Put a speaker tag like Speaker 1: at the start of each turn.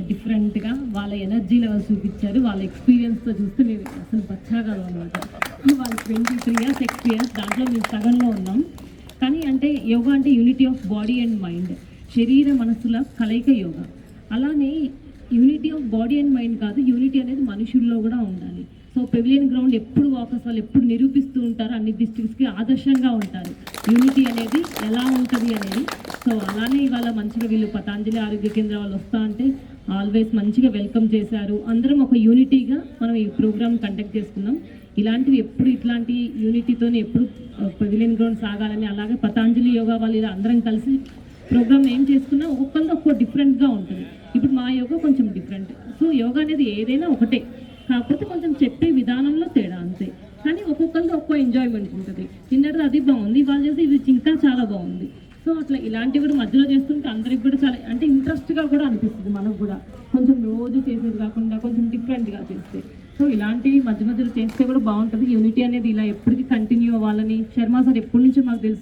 Speaker 1: డిఫరెంట్గా వాళ్ళ energy level చూపించారు. వాళ్ళ ఎక్స్పీరియన్స్తో చూస్తే మేము అసలు బచ్చాగాలు అనమాట వాళ్ళ ట్వంటీ త్రీ ఇయర్స్ ఎక్స్పీరియన్స్ దాంట్లో మేము సగంలో ఉన్నాం. కానీ అంటే యోగా అంటే unity of body and mind. శరీర మనసుల కలయిక యోగా. అలానే unity of body and mind కాదు యూనిటీ అనేది మనుషుల్లో కూడా ఉండాలి. సో పెవిలియన్ గ్రౌండ్ ఎప్పుడు వాకర్స్ వాళ్ళు ఎప్పుడు నిరూపిస్తూ ఉంటారు అన్ని డిస్ట్రిక్ట్స్కి ఆదర్శంగా ఉంటారు. యూనిటీ అనేది ఎలా ఉంటుంది అనేది సో అలానే ఇవాళ మంచిగా వీళ్ళు పతాంజలి ఆరోగ్య కేంద్రం వాళ్ళు వస్తా అంటే ఆల్వేస్ మంచిగా వెల్కమ్ చేశారు. అందరం ఒక యూనిటీగా మనం ఈ ప్రోగ్రామ్ కండక్ట్ చేసుకున్నాం. ఇలాంటివి ఎప్పుడు ఇట్లాంటి యూనిటీతోనే ఎప్పుడు పెవిలియన్ గ్రౌండ్ సాగాలని అలాగే పతాంజలి యోగా వాళ్ళు ఇలా అందరం కలిసి ప్రోగ్రామ్ ఏం చేసుకున్నా ఒక్కొక్కరిది ఒక్కో డిఫరెంట్గా ఉంటుంది. ఇప్పుడు మా యోగా కొంచెం డిఫరెంట్ సో యోగా అనేది ఏదైనా ఒకటే. కాకపోతే కొంచెం చెప్పే విధానంలో తేడా అంతే. కానీ ఒక్కొక్కరిది ఒక్కో ఎంజాయ్మెంట్ ఉంటుంది. నిన్నటిది అది బాగుంది వాళ్ళు చేసి ఇది ఇంకా చాలా బాగుంది. సో అట్లా ఇలాంటివి కూడా మధ్యలో చేస్తుంటే అందరికి కూడా చాలా అంటే ఇంట్రెస్ట్గా కూడా అనిపిస్తుంది మనకు కూడా. కొంచెం రోజు చేసేది కాకుండా కొంచెం డిఫరెంట్గా చేస్తే. సో ఇలాంటివి మధ్య మధ్యలో చేస్తే కూడా బాగుంటుంది. యూనిటీ అనేది ఇలా ఎప్పటికీ కంటిన్యూ అవ్వాలని శర్మ సార్ ఎప్పటి నుంచో మాకు తెలుసు.